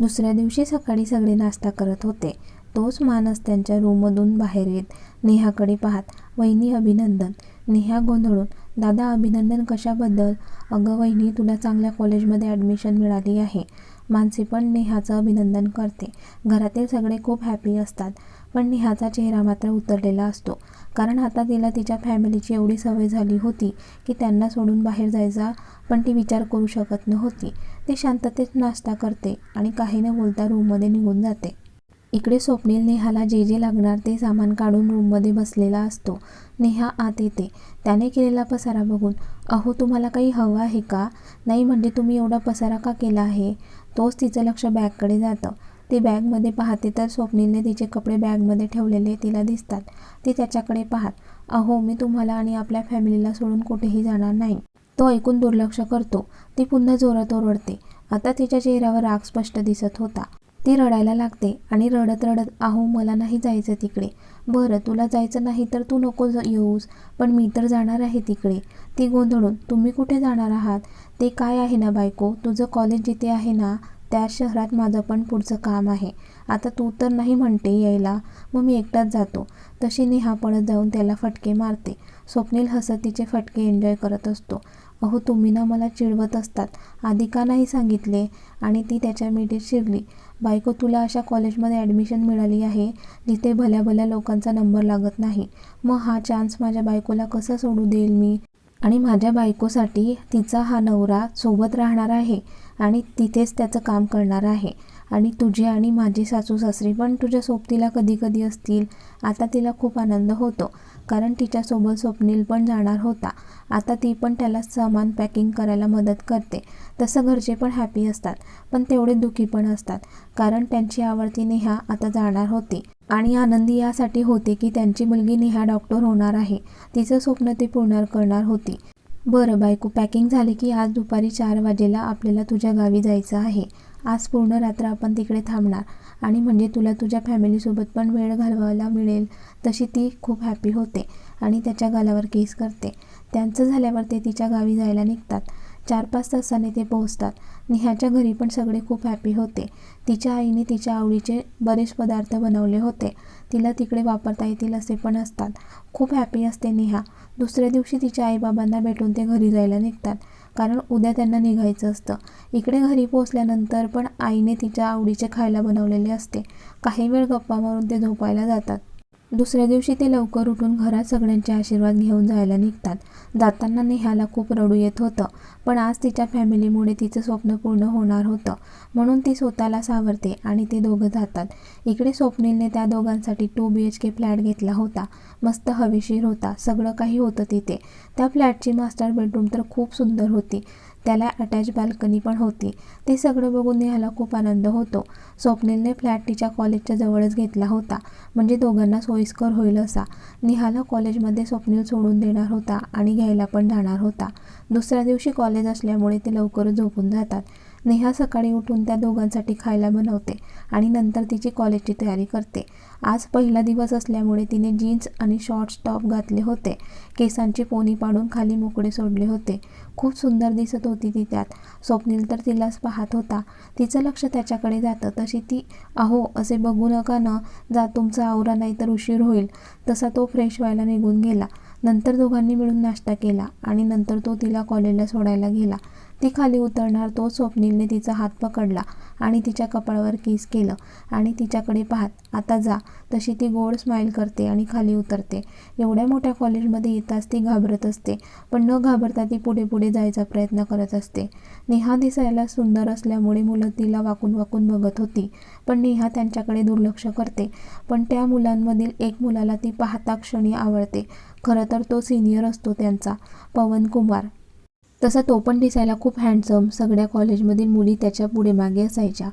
दुसऱ्या दिवशी सकाळी सगळे नाश्ता करत होते. तोच मानस त्यांच्या रूममधून बाहेर येत नेहाकडे पाहत वहिनी अभिनंदन. नेहा गोंधळून दादा अभिनंदन कशाबद्दल? अगं वहिनी तुला चांगल्या कॉलेजमध्ये ॲडमिशन मिळाली आहे. मानसी पण नेहाचं अभिनंदन करते. घरातील सगळे खूप हॅपी असतात. पण नेहाचा चेहरा मात्र उतरलेला असतो. कारण आता तिला तिच्या फॅमिलीची एवढी सवय झाली होती की त्यांना सोडून बाहेर जायचा पण ती विचार करू शकत नव्हती. ती शांततेत नाश्ता करते आणि काही न बोलता रूममध्ये निघून जाते. इकडे स्वप्नील नेहाला जे जे लागणार ते सामान काढून रूममध्ये बसलेला असतो. नेहा आत येते. त्याने केलेला पसारा बघून अहो तुम्हाला काही हवं आहे का? नाही म्हणजे तुम्ही एवढा पसारा का केला आहे? तोच तिचं लक्ष बॅगकडे जातं. ती बॅगमध्ये पाहते तर स्वप्नीलने तिचे कपडे बॅगमध्ये ठेवलेले तिला दिसतात. ती त्याच्याकडे पाहत अहो मी तुम्हाला आणि आपल्या फॅमिलीला सोडून कुठेही जाणार नाही. तो ऐकून दुर्लक्ष करतो. ती पुन्हा जोरात ओरडते. आता तिच्या चेहऱ्यावर राग स्पष्ट दिसत होता. ती रडायला लागते आणि रडत रडत अहो मला नाही जायचं तिकडे. बरं तुला जायचं नाही तर तू नको ज- येऊस पण मी तर जाणार आहे तिकडे. ती गोंधळून तुम्ही कुठे जाणार आहात? ते काय आहे ना बायको? तुझं कॉलेज जिथे आहे ना त्या शहरात माझं पण पुढचं काम आहे. आता तू तर नाही म्हणते यायला. मग मी एकटाच जातो. तशी नेहा पळत जाऊन त्याला फटके मारते. स्वप्नील हसत तिचे फटके एन्जॉय करत असतो. अहो तुम्ही ना मला चिडवत असतात. आधी का नाही सांगितले? आणि ती त्याच्या मिठीत शिरली. बायको तुला अशा कॉलेजमध्ये ॲडमिशन मिळाली आहे? जिथे भल्या भल्या लोकांचा नंबर लागत नाही. मग हा चान्स माझ्या बायकोला कसा सोडू देईल मी? आणि माझ्या बायकोसाठी तिचा हा नवरा सोबत राहणार आहे आणि तिथेच त्याचं काम करणार आहे. आणि तुझे आणि माझी सासू सासरी पण तुझ्या सोबतीला कधी कधी असतील. आता तिला खूप आनंद होतो कारण तिच्यासोबत स्वप्नील पण जाणार होता. आता ती पण त्याला सामान पॅकिंग करायला मदत करते. तसं घरचे पण हॅपी असतात पण तेवढे दुःखी पण असतात कारण त्यांची आवडती नेहा आता जाणार होती. आणि आनंदी यासाठी होते की त्यांची मुलगी नेहा डॉक्टर होणार आहे. तिचं स्वप्न ती पूर्ण करणार होती. बरं बायको पॅकिंग झाले की आज दुपारी चार वाजेला आपल्याला तुझ्या गावी जायचं आहे. आज पूर्ण रात्र आपण तिकडे थांबणार. आणि म्हणजे तुला तुझ्या फॅमिलीसोबत पण वेळ घालवायला मिळेल तशी ती खूप हॅपी होते आणि त्याच्या गालावर केस करते. त्यांचं झाल्यावर ते तिच्या गावी जायला निघतात. चार पाच तासाने ते पोहोचतात. नेहाच्या घरी पण सगळे खूप हॅपी होते. तिच्या आईने तिच्या आवडीचे बरेच पदार्थ बनवले होते. तिला तिकडे वापरता येतील असे पण असतात. खूप हॅपी असते नेहा. दुसऱ्या दिवशी तिच्या आईबाबांना भेटून ते घरी जायला निघतात. कारण उद्या त्यांना निघायचं असतं. इकडे घरी पोहोचल्यानंतर पण आईने तिच्या आवडीचे खायला बनवलेले असते. काही वेळ गप्पा मारून ते झोपायला जातात. दुसऱ्या दिवशी ते लवकर उठून घरात सगळ्यांचे आशीर्वाद घेऊन जायला निघतात. जाताना नेहाला खूप रडू येत होतं पण आज तिच्या फॅमिलीमुळे तिचं स्वप्न पूर्ण होणार होतं म्हणून ती स्वतःला सावरते आणि ते दोघं जातात. इकडे स्वप्नीलने त्या दोघांसाठी two B H K flat घेतला होता. मस्त हवेशीर होता सगळं काही होतं तिथे. त्या फ्लॅटची मास्टर बेडरूम तर खूप सुंदर होती. त्याला अटॅच बाल्कनी पण होती. ते सगळं बघून नेहाला खूप आनंद होतो. स्वप्नीलने फ्लॅट तिच्या कॉलेजच्या जवळच घेतला होता. म्हणजे दोघांना सोयीस्कर होईल असा. नेहाला कॉलेजमध्ये स्वप्नील सोडून देणार होता आणि घ्यायला पण जाणार होता. दुसऱ्या दिवशी कॉलेज असल्यामुळे ते लवकरच झोपून जातात. नेहा सकाळी उठून त्या दोघांसाठी खायला बनवते आणि नंतर तिची कॉलेजची तयारी करते. आज पहिला दिवस असल्यामुळे तिने जीन्स आणि शॉर्ट्स टॉप घातले होते. केसांची पोनी पाडून खाली मोकळे सोडले होते. खूप सुंदर दिसत होती ती त्यात. स्वप्नील तर तिलाच पाहत होता. तिचं लक्ष त्याच्याकडे जातं. तशी ती अहो असे बघू नका ना. जा तुमचा आवरा नाही तर उशीर होईल. तसा तो फ्रेश व्हायला निघून गेला. नंतर दोघांनी मिळून नाश्ता केला आणि नंतर तो तिला कॉलेजला सोडायला गेला. ती खाली उतरणार तो स्वप्नीलने तिचा हात पकडला आणि तिच्या कपाळावर किस केलं आणि तिच्याकडे पाहत आता जा. तशी ती गोड स्माईल करते आणि खाली उतरते. एवढ्या मोठ्या कॉलेजमध्ये येताच ती घाबरत असते पण न घाबरता ती पुढे पुढे जायचा प्रयत्न करत असते. नेहा दिसायला सुंदर असल्यामुळे मुलं तिला वाकून वाकून बघत होती पण नेहा त्यांच्याकडे दुर्लक्ष करते. पण त्या मुलांमधील एक मुलाला ती पाहता क्षणी आवडते. खरं तर तो सिनियर असतो त्यांचा पवन कुमार. तसा तो पण दिसायला खूप हँडसम सगळ्या कॉलेजमधील मुली त्याच्या पुढे मागे असायच्या.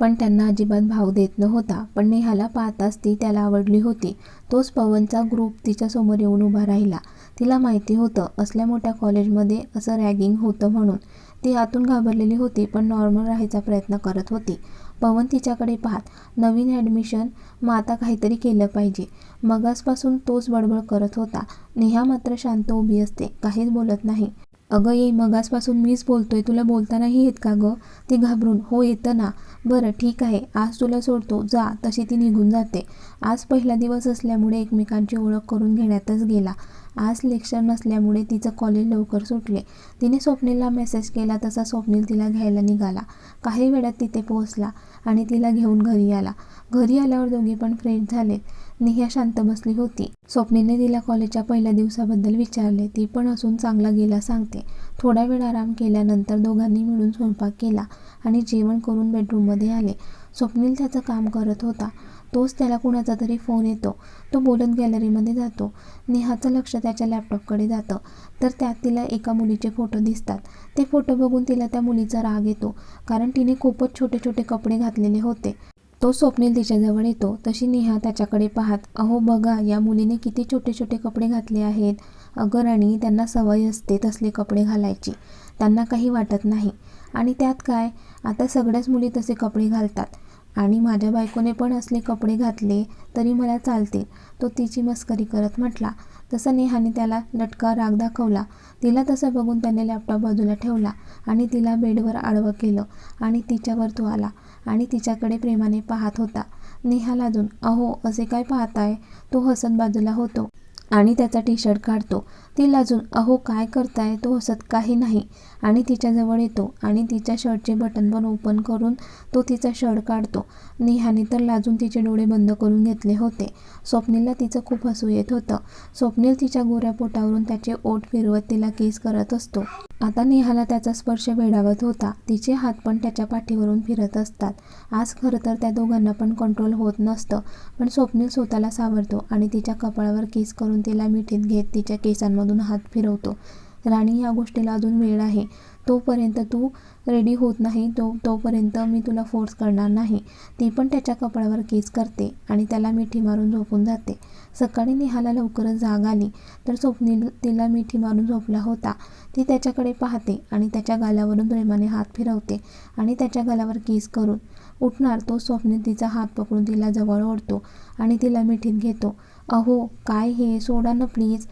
पण त्यांना अजिबात भाव देत नव्हता. पण नेहाला पाहताच ती त्याला आवडली होती. तोच पवनचा ग्रुप तिच्यासमोर येऊन उभा राहिला. तिला माहिती होतं असल्या मोठ्या कॉलेजमध्ये असं रॅगिंग होतं म्हणून. ती आतून घाबरलेली होती पण नॉर्मल राहायचा प्रयत्न करत होती. पवन तिच्याकडे पाहत नवीन ॲडमिशन मग आता काहीतरी केलं पाहिजे. मगासपासून तोच बडबड करत होता. नेहा मात्र शांत उभी असते काहीच बोलत नाही. अगं ये मगासपासून मीच बोलतोय तुला बोलतानाही येत का गं? ती घाबरून हो येतं ना. बरं ठीक आहे आज तुला सोडतो जा. तशी ती निघून जाते. आज पहिला दिवस असल्यामुळे एकमेकांची ओळख करून घेण्यातच गेला. आज लेक्चर नसल्यामुळे तिचं कॉलेज लवकर सुटले. तिने स्वप्नीलला मेसेज केला तसा स्वप्नील तिला घ्यायला निघाला. काही वेळात तिथे पोहोचला आणि तिला घेऊन घरी आला. घरी आल्यावर दोघे पण फ्रेंड झाले नेहा शांत बसली होती. स्वप्नीने तिला कॉलेजच्या पहिल्या दिवसाबद्दल विचारले. ती पण असून चांगला गेला सांगते. थोडा वेळ आराम केल्यानंतर दोघांनी मिळून स्वयंपाक केला आणि जेवण करून बेडरूममध्ये आले. स्वप्नील त्याचं काम करत होता. तोच त्याला कुणाचा तरी फोन येतो. तो बोलत गॅलरीमध्ये जातो. नेहाचं लक्ष त्याच्या लॅपटॉपकडे जातं. तर त्यात तिला एका मुलीचे फोटो दिसतात. ते फोटो बघून तिला त्या मुलीचा राग येतो. कारण तिने खूपच छोटे छोटे कपडे घातलेले होते. तो स्वप्नील तिच्याजवळ येतो. तशी नेहा त्याच्याकडे पाहत अहो बघा या मुलीने किती छोटे छोटे कपडे घातले आहेत. अगं राणी त्यांना सवय असते तसले कपडे घालायची. त्यांना काही वाटत नाही. आणि त्यात काय? आता सगळ्याच मुली तसे कपडे घालतात. आणि माझ्या बायकोने पण असले कपडे घातले तरी मला चालते तो तिची मस्करी करत म्हटला. तसं नेहाने त्याला लटका राग दाखवला. तिला तसं बघून त्याने लॅपटॉप बाजूला ठेवला आणि तिला बेडवर आडवं केलं आणि तिच्यावर तो आला. आणि तिच्याकडे प्रेमाने पाहत होता. नेहा लाजून अहो असे काय पाहताय? तो हसत बाजूला होतो आणि त्याचा टी शर्ट काढतो. ती लाजून अहो काय करताय? तो हसत काही नाही. आणि तिच्याजवळ येतो आणि तिच्या शर्टचे बटन पण ओपन करून तो तिचा शर्ट काढतो. नेहाने तर लाजून तिचे डोळे बंद करून घेतले होते. स्वप्नीलला तिचं खूप हसू येत होतं. स्वप्नील तिच्या गोऱ्या पोटावरून त्याचे ओठ फिरवत तिला केस करत असतो. आता नेहाला त्याचा स्पर्श वेढावत होता. तिचे हात पण त्याच्या पाठीवरून फिरत असतात. आज खरं तर त्या दोघांना पण कंट्रोल होत नसतं. पण स्वप्नील स्वतःला सावरतो आणि तिच्या कपाळावर केस करून तिला मिठीत घेत तिच्या केसांमधून हात फिरवतो. राणी या गोष्टीला अजून वेळ आहे. तोपर्यंत तू रेडी होत नाही तो तोपर्यंत मी तुला फोर्स करणार नाही. ती पण त्याच्या कपाळावर केस करते आणि त्याला मिठी मारून झोपून जाते. सकाळी नेहाला लवकरच जाग आली तर स्वप्नील तिला मिठी मारून झोपला होता. ती त्याच्याकडे पाहते आणि त्याच्या गालावरून प्रेमाने हात फिरवते आणि त्याच्या गालावर केस करून. उठणार तो स्वप्नील तिचा हात पकडून तिला जवळ ओढतो आणि तिला मिठीत घेतो. अहो काय हे? सोडा ना प्लीज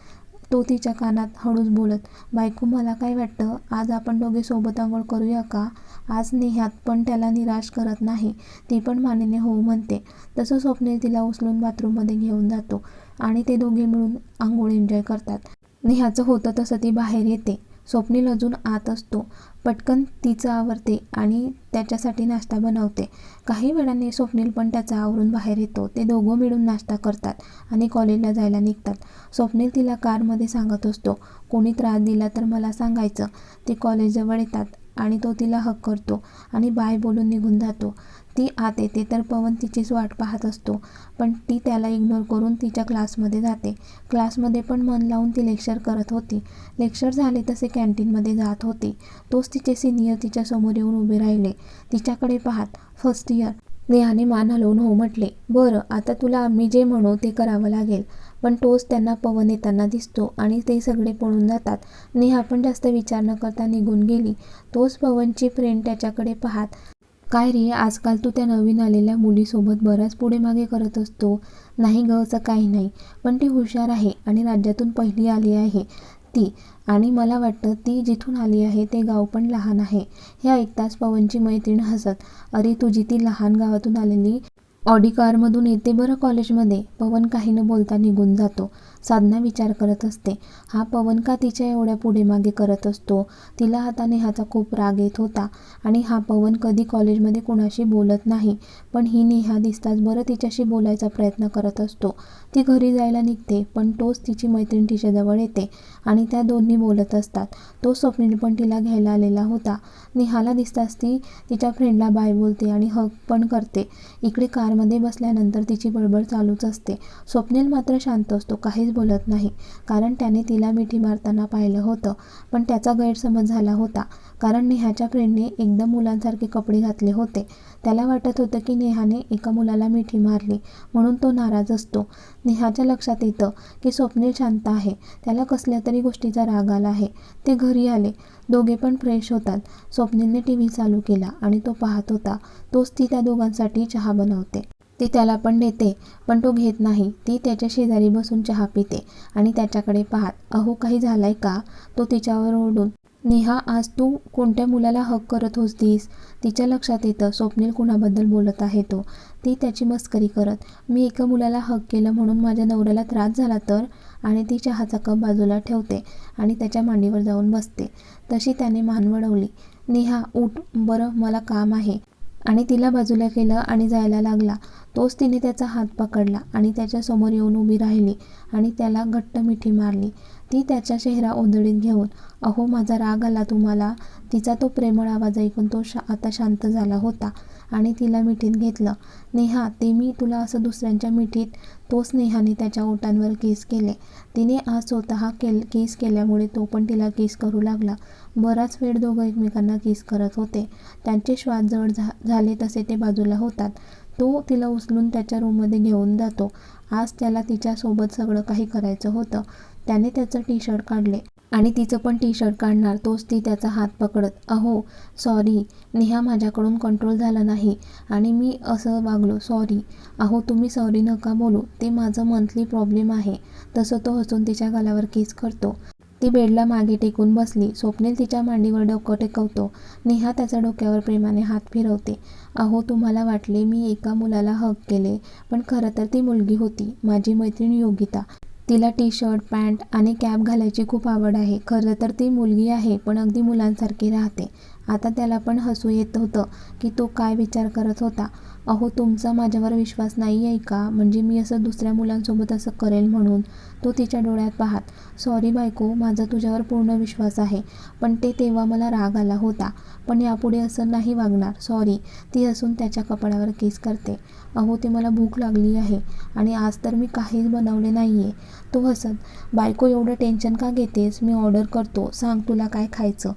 तो तिच्या कानात हळूच बोलत बायको मला काय वाटतं? आज आपण दोघे सोबत आंघोळ करूया का? आज नेहात पण त्याला निराश करत नाही. ती पण मानेने हो म्हणते. तसं स्वप्नील तिला उचलून बाथरूममध्ये घेऊन जातो आणि ते दोघे मिळून आंघोळ एन्जॉय करतात. नेहाचं होतं तसं ती बाहेर येते. स्वप्नील अजून आत असतो. पटकन तिचं आवरते आणि त्याच्यासाठी नाश्ता बनवते. काही वेळाने स्वप्नील पण त्याचा आवरून बाहेर येतो. ते दोघं मिळून नाश्ता करतात आणि कॉलेजला जायला निघतात. स्वप्नील तिला कारमध्ये सांगत असतो कोणी त्रास दिला तर मला सांगायचं. ते कॉलेजजवळ येतात. आणि तो तिला हक करतो आणि बाय बोलून निघून जातो. ती आत येते तर पवन तिचीच वाट पाहत असतो पण ती त्याला इग्नोर करून तिच्या क्लासमध्ये जाते. क्लासमध्ये पण मन लावून ती लेक्चर करत होती. लेक्चर झाले तसे कॅन्टीनमध्ये जात होती. तोच तिचे सिनियर तिच्यासमोर येऊन उभे राहिले. तिच्याकडे पाहत फर्स्ट इयर नेहाने मान हलवून हो म्हटले बरं आता तुला आम्ही जे म्हणू ते करावं लागेल. पण तोच त्यांना पवन येताना दिसतो आणि ते सगळे पळून जातात. नेहा पण जास्त विचार न करता निघून गेली. तोच पवनची फ्रेंड त्याच्याकडे पाहत काय रे आजकाल तू त्या नवीन आलेल्या मुलीसोबत बराच पुढे मागे करत असतो. नाही ग असं काही नाही. पण ती हुशार आहे आणि राज्यातून पहिली आली आहे ती. आणि मला वाटतं ती जिथून आली आहे ते गाव पण लहान आहे. हे ऐकताच पवनची मैत्रीण हसत अरे तुझी ती लहान गावातून आलेली ऑडी कारमधून येते बरं कॉलेजमध्ये. पवन काही न बोलता निघून जातो. साधना विचार करत असते. हा पवन का तिच्या एवढ्या पुढे मागे करत असतो? तिला आता नेहाचा खूप राग येत होता. आणि हा पवन कधी कॉलेजमध्ये कुणाशी बोलत नाही. पण ही नेहा दिसताच बरं तिच्याशी बोलायचा प्रयत्न करत असतो. ती घरी जायला निघते पण तोच तिची मैत्रीण तिच्याजवळ येते आणि त्या दोन्ही बोलत असतात. तो स्वप्नील पण तिला घ्यायला आलेला होता. नेहाला दिसताच ती तिच्या फ्रेंडला बाय बोलते आणि हक पण करते. इकडे कारमध्ये बसल्यानंतर तिची बडबड चालूच असते. स्वप्नील मात्र शांत असतो काहीच बोलत नाही. कारण त्याने तिला मिठी मारताना पाहिलं होतं पण त्याचा गैरसमज झाला होता. कारण नेहाच्या फ्रेंडने एकदम मुलांसारखे कपडे घातले होते. त्याला वाटत होतं की नेहाने एका मुलाला मिठी मारली म्हणून तो नाराज असतो. नेहाच्या लक्षात येतं की स्वप्नील शांत आहे. त्याला कसल्या तरी गोष्टीचा राग आला आहे. ते घरी आले. दोघे पण फ्रेश होतात. स्वप्नीलने टी व्ही चालू केला आणि तो पाहत होता. तोच ती त्या दोघांसाठी चहा बनवते. ती त्याला पण देते पण तो घेत नाही. ती त्याच्या शेजारी बसून चहा पिते आणि त्याच्याकडे पाहत अहो काही झालाय का? तो तिच्यावर ओरडून नेहा आज तू कोणत्या मुलाला हक करत होतीस? तिच्या लक्षात येतं स्वप्नील कुणाबद्दल बोलत आहे तो. ती त्याची मस्करी करत मी एका मुलाला हक केलं म्हणून माझ्या नवऱ्याला त्रास झाला तर? आणि ती चहाचा कप बाजूला ठेवते आणि त्याच्या मांडीवर जाऊन बसते. तशी त्याने मान वळवली. नेहा उठ. बरं मला काम आहे. आणि तिला बाजूला केलं आणि जायला लागला. तोच तिने त्याचा हात पकडला आणि त्याच्यासमोर येऊन उभी राहिली आणि त्याला घट्ट मिठी मारली. ती त्याचा चेहरा ओंधळीत घेऊन अहो माझा राग आला तुम्हाला. तिचा तो प्रेमळ आवाज ऐकून तो शा आता शांत झाला होता आणि तिला मिठीत घेतलं. नेहा ते मी तुला असं दुसऱ्यांच्या मिठीत. तोच नेहाने त्याच्या ओटांवर किस केले. तिने आज स्वतः केल किस केल्यामुळे तो पण तिला किस करू लागला. बराच वेळ दोघं एकमेकांना किस करत होते. त्यांचे श्वास जड झा झाले तसे ते बाजूला होतात. तो तिला उचलून त्याच्या रूममध्ये घेऊन जातो. आज त्याला तिच्यासोबत सगळं काही करायचं होतं. त्याने त्याचं टी शर्ट काढले. आणि तिचं पण टी शर्ट काढणार तोच ती त्याचा हात पकडत अहो सॉरी नेहा माझ्याकडून कंट्रोल झाला नाही. आणि मी असं वागलो सॉरी अहो तुम्ही सॉरी नका बोलू ते माझं मंथली प्रॉब्लेम आहे. तसं तो हसून तिच्या गालावर किस करतो. ती बेडला मागे टेकून बसली. स्वप्नील तिच्या मांडीवर डोकं टेकवतो. नेहा त्याच्या डोक्यावर प्रेमाने हात फिरवते. अहो तुम्हाला वाटले मी एका मुलाला हक केले पण खरं तर ती मुलगी होती माझी मैत्रीण योगिता. तिला टी शर्ट पॅन्ट आणि कॅप घालायची खूप आवड आहे. खरं तर ती मुलगी आहे पण अगदी मुलांसारखी राहते. आता त्याला पण हसू येत होतं की तो काय विचार करत होता. अहो तुमचा माझ्यावर विश्वास नाही आहे का? म्हणजे मी असं दुसऱ्या मुलांसोबत असं करेल म्हणून. तो तिच्या डोळ्यात पाहात सॉरी बायको माझा तुझ्यावर पूर्ण विश्वास आहे. पण ते तेव्हा मला राग आला होता. पण यापुढे असं नाही वागणार. सॉरी ती असून त्याच्या कपाळावर केस करते. अहो ते मला भूक लागली आहे आणि आज तर मी काहीच बनवले नाही आहे तो हसत बायको एवढं टेन्शन का घेतेस? मी ऑर्डर करतो. सांग तुला काय खायचं.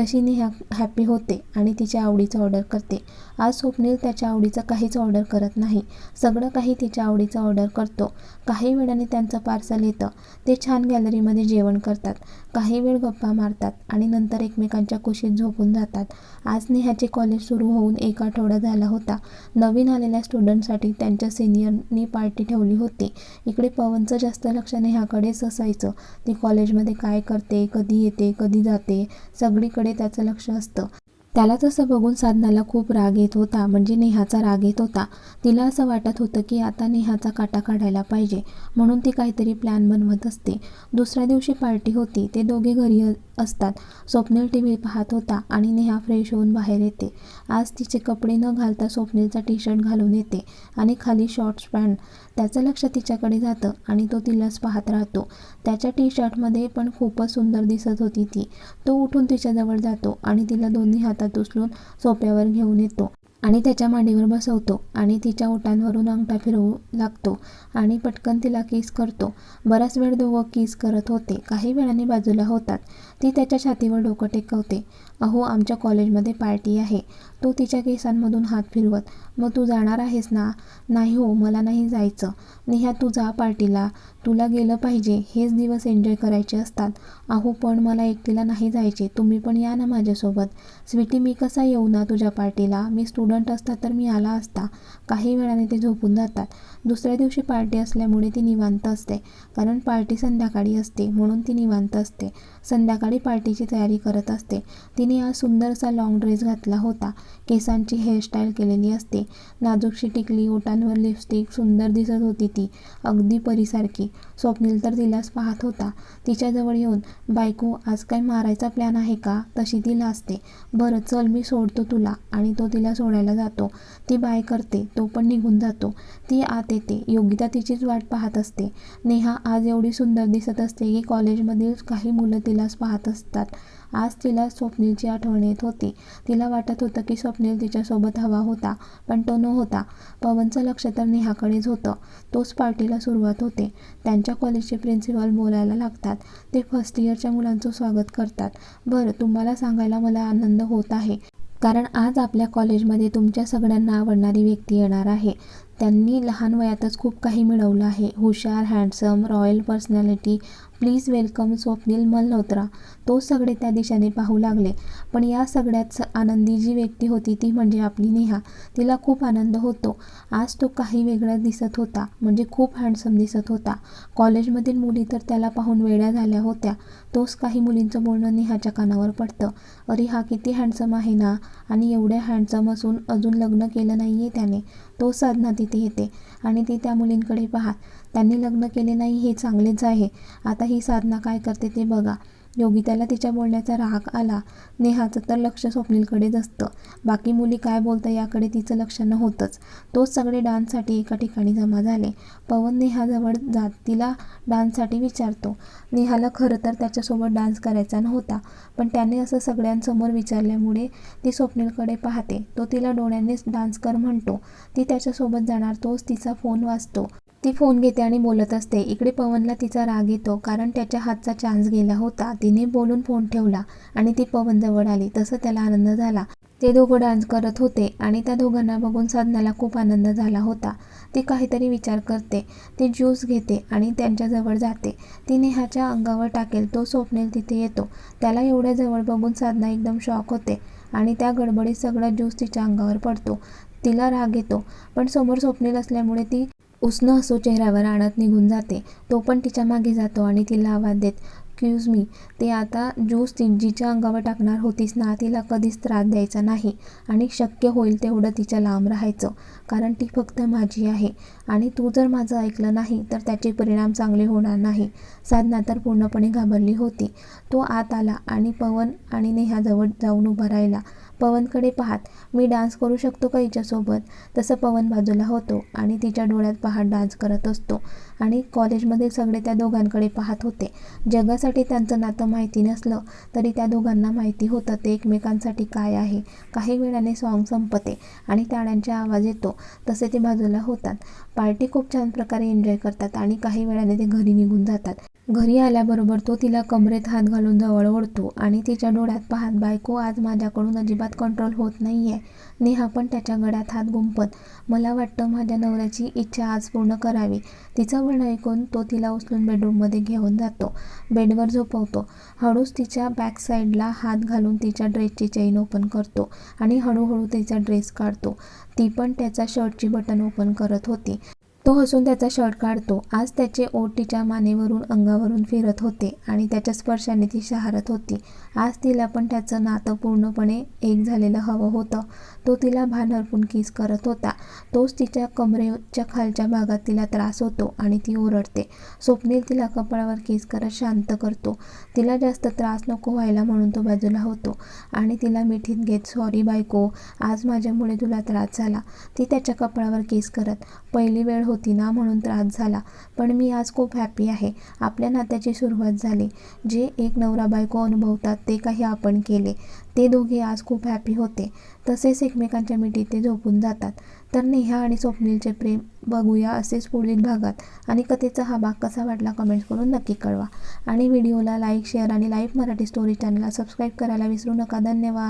तशी नेहा हॅपी होते आणि तिच्या आवडीचं ऑर्डर करते. आज स्वप्नील त्याच्या आवडीचं काहीच ऑर्डर करत नाही. सगळं काही तिच्या आवडीचं ऑर्डर करतो. काही वेळाने त्यांचं पार्सल येतं. ते छान गॅलरीमध्ये जेवण करतात. काही वेळ गप्पा मारतात आणि नंतर एकमेकांच्या कुशीत झोपून जातात. आज नेहाचे कॉलेज सुरू होऊन एक आठवडा झाला होता. नवीन आलेल्या स्टुडंटसाठी त्यांच्या सिनियरनी पार्टी ठेवली होती. इकडे पवनचं जास्त लक्ष नेहाकडेच असायचं. ती कॉलेजमध्ये काय करते कधी येते कधी जाते सगळीकडे त्याचं लक्ष असतं. त्याला तसं बघून साधनाला खूप राग येत होता म्हणजे नेहाचा राग येत होता. तिला असं वाटत होतं की आता नेहाचा काटा काढायला पाहिजे म्हणून ती काहीतरी प्लॅन बनवत असते. दुसऱ्या दिवशी पार्टी होती ते दोघे घरी असतात. स्वप्नील टी व्ही पाहत होता आणि नेहा फ्रेश होऊन बाहेर येते. आज तिचे कपडे न घालता स्वप्नीलचा टी शर्ट घालून येते आणि खाली शॉर्ट्स पॅन्ट त्याचं लक्ष तिच्याकडे जातं आणि तो तिलाच पाहत राहतो. त्याच्या टी शर्टमध्ये पण खूपच सुंदर दिसत होती ती. तो उठून तिच्याजवळ जातो आणि तिला दोन्ही हातात उचलून सोप्यावर घेऊन येतो आणि त्याच्या मांडीवर बसवतो आणि तिच्या ओटांवरून अंगठा फिरवू लागतो आणि पटकन तिला किस करतो. बराच वेळ दोघं किस करत होते. काही वेळाने बाजूला होतात. ती त्याच्या छातीवर डोकं टेकवते. अहो आमच्या कॉलेजमध्ये पार्टी आहे. तो तिच्या केसांमधून हात फिरवत मग तू जाणार आहेस ना? नाही हो मला नाही जायचं. नेहा तू जा पार्टीला. तुला गेलं पाहिजे. हेच दिवस एन्जॉय करायचे असतात. अहो पण मला एकटीला नाही जायचे. तुम्ही पण या ना माझ्यासोबत. स्वीटी मी कसा येऊ ना तुझ्या पार्टीला? मी स्टुडंट असता तर मी आला असता. काही वेळाने ते झोपून जातात. दुसऱ्या दिवशी पार्टी असल्यामुळे ती निवांत असते. कारण पार्टी संध्याकाळी असते. म्हणून ती निवांत असते. संध्याकाळी पार्टीची तयारी करत असते. तिने आज सुंदरसा लाँग ड्रेस घातला होता. केसांची हेअरस्टाईल केलेली असते. नाजूकशी टिकली ओटांवर लिपस्टिक सुंदर दिसत होती ती. अगदी परीसारखी. स्वप्नील तर तिलाच पाहत होता. तिच्याजवळ येऊन बायको आज काय मारायचा प्लॅन आहे का तशी ती लाजते. बरं चल मी सोडतो तुला. आणि तो तिला सोडायला जातो. ती बाय करते तो पण निघून जातो. ती आत येते. योगिता तिचीच वाट पाहत असते. नेहा आज एवढी सुंदर दिसत असते की कॉलेजमधील काही मुलं तिलाच पाहत असतात. आज तिला स्वप्नीलची आठवण येत होती. तिला वाटत होतं की स्वप्नील तिच्यासोबत हवा होता पण तो न होता पवनचं लक्ष तर नेहाकडेच होतं. तोच पार्टीला सुरुवात होते. त्यांच्या कॉलेजचे प्रिन्सिपल बोलायला लागतात. ते फर्स्ट इयरच्या मुलांचं स्वागत करतात. बरं तुम्हाला सांगायला मला आनंद होत आहे. कारण आज आपल्या कॉलेजमध्ये तुमच्या सगळ्यांना आवडणारी व्यक्ती येणार आहे. त्यांनी लहान वयातच खूप काही मिळवलं आहे. हुशार handsome royal personality please welcome Swapnil Malhotra. तो सगळे त्या दिशेने पाहू लागले. पण या सगळ्यात स- आनंदी जी व्यक्ती होती ती म्हणजे आपली नेहा. तिला खूप आनंद होतो. आज तो काही वेगळा दिसत होता. म्हणजे खूप हँडसम दिसत होता. कॉलेजमधील मुली तर त्याला पाहून वेड्या झाल्या होत्या. तोच काही मुलींचं बोलणं नेहाच्या कानावर पडतं. अरे हा किती हँडसम आहे ना. आणि एवढ्या हँडसम असून अजून लग्न केलं नाही आहे त्याने. तो साधना तिथे येते. आणि ती त्या मुलींकडे पाहात. त्यांनी लग्न केले नाही हे चांगलेच आहे. आता ही साधना काय करते ते बघा. योगिताला तिच्या बोलण्याचा राग आला. नेहाचं तर लक्ष स्वप्नीलकडेच असतं. बाकी मुली काय बोलतं याकडे तिचं लक्ष नव्हतंच. तोच सगळे डान्ससाठी एका ठिकाणी जमा झाले. पवन नेहाजवळ जात तिला डान्ससाठी विचारतो. नेहाला खरं तर त्याच्यासोबत डान्स करायचा नव्हता. पण त्याने असं सगळ्यांसमोर विचारल्यामुळे ती स्वप्नीलकडे पाहते. तो तिला डोळ्यांनीच डान्स कर म्हणतो. ती त्याच्यासोबत जाणार तोच तिचा फोन वाजतो ती फोन घेते आणि बोलत असते. इकडे पवनला तिचा राग येतो कारण त्याच्या हातचा चान्स गेला होता. तिने बोलून फोन ठेवला आणि ती पवन जवळ आली. तसं त्याला आनंद झाला. ते दोघं डान्स करत होते आणि त्या दोघांना बघून साधनाला खूप आनंद झाला होता. ती काहीतरी विचार करते. ती ज्यूस घेते आणि त्यांच्याजवळ जाते. ती नेहाच्या अंगावर टाकेल. तो स्वप्नेल तिथे येतो. त्याला एवढ्या जवळ बघून साधना एकदम शॉक होते आणि त्या गडबडीत सगळा ज्यूस तिच्या अंगावर पडतो. तिला राग येतो. पण समोर स्वप्नील असल्यामुळे ती उसनं असो चेहऱ्यावर आणत निघून जाते. तो पण तिच्यामागे जातो आणि तिला आवाज देत क्यूज मी ते आता ज्यूस ती जिच्या अंगावर टाकणार होतीस ना तिला कधीच त्रास द्यायचा नाही. आणि शक्य होईल तेवढं तिच्या लांब राहायचं कारण ती फक्त माझी आहे. आणि तू जर माझं ऐकलं नाही तर त्याचे परिणाम चांगले होणार नाही. साधना तर पूर्णपणे घाबरली होती. तो आत आला आणि पवन आणि नेहाजवळ जाऊन उभा राहिला. पवनकडे पाहत मी डान्स करू शकतो का हिच्यासोबत? तसं पवन बाजूला होतो आणि तिच्या डोळ्यात पाहत डान्स करत असतो आणि कॉलेजमधील सगळे त्या दोघांकडे पाहत होते. जगासाठी त्यांचं नातं माहिती नसलं तरी त्या दोघांना माहिती होतं ते एकमेकांसाठी काय आहे. काही वेळाने सॉन्ग संपते आणि टाळ्यांचा आवाज येतो. तसे ते बाजूला होतात. पार्टी खूप छान प्रकारे एन्जॉय करतात आणि काही वेळाने ते घरी निघून जातात. घरी आल्याबरोबर तो तिला कमरेत हात घालून जवळ ओढतो आणि तिच्या डोळ्यात पाहत बायको आज माझ्याकडून अजिबात कंट्रोल होत नाही आहे नेहा पण त्याच्या गळ्यात हात गुंपत मला वाटतं माझ्या नवऱ्याची इच्छा आज पूर्ण करावी. तिचं म्हणणं ऐकून तो तिला उचलून बेडरूममध्ये घेऊन जातो. बेडवर झोपवतो. हळूच तिच्या बॅक साईडला हात घालून तिच्या ड्रेसची चेन ओपन करतो आणि हळूहळू तिचा ड्रेस काढतो. ती पण त्याचा शर्टची बटन ओपन करत होती. तो हसून त्याचा शर्ट काढतो. आज त्याचे ओट तिच्या मानेवरून अंगावरून फिरत होते आणि त्याच्या स्पर्शाने ती शहारत होती. आज तिला पण त्याचं नातं पूर्णपणे एक झालेलं हवं होतं. तो तिला भान हरपून किस करत होता. तोच तिच्या कमरेच्या खालच्या भागात तिला त्रास होतो आणि ती ओरडते. स्वप्नील तिला कपाळावर किस करत शांत करतो. तिला जास्त त्रास नको व्हायला म्हणून तो बाजूला होतो आणि तिला मिठीत घेत सॉरी बायको आज माझ्यामुळे तुला त्रास झाला. ती त्याच्या कपाळावर केस करत पहिली वेळ होती ना म्हणून त्रास झाला पण मी आज खूप हॅपी आहे. आपल्या नात्याची सुरुवात झाली. जे एक नवरा बायको अनुभवतात ते काही आपण केले. ते दोघे आज खूप हॅपी होते. तसेच एकमेकांच्या मिठीत ते झोपून जातात. तर नेहा आणि स्वप्नीलचे प्रेम बघूया असेच पुढील भागात. आणि कथेचा हा भाग कसा वाटला कमेंट्स करून नक्की कळवा. आणि व्हिडिओला लाईक शेअर आणि लाईव्ह मराठी स्टोरी चॅनलला सबस्क्राईब करायला विसरू नका. धन्यवाद.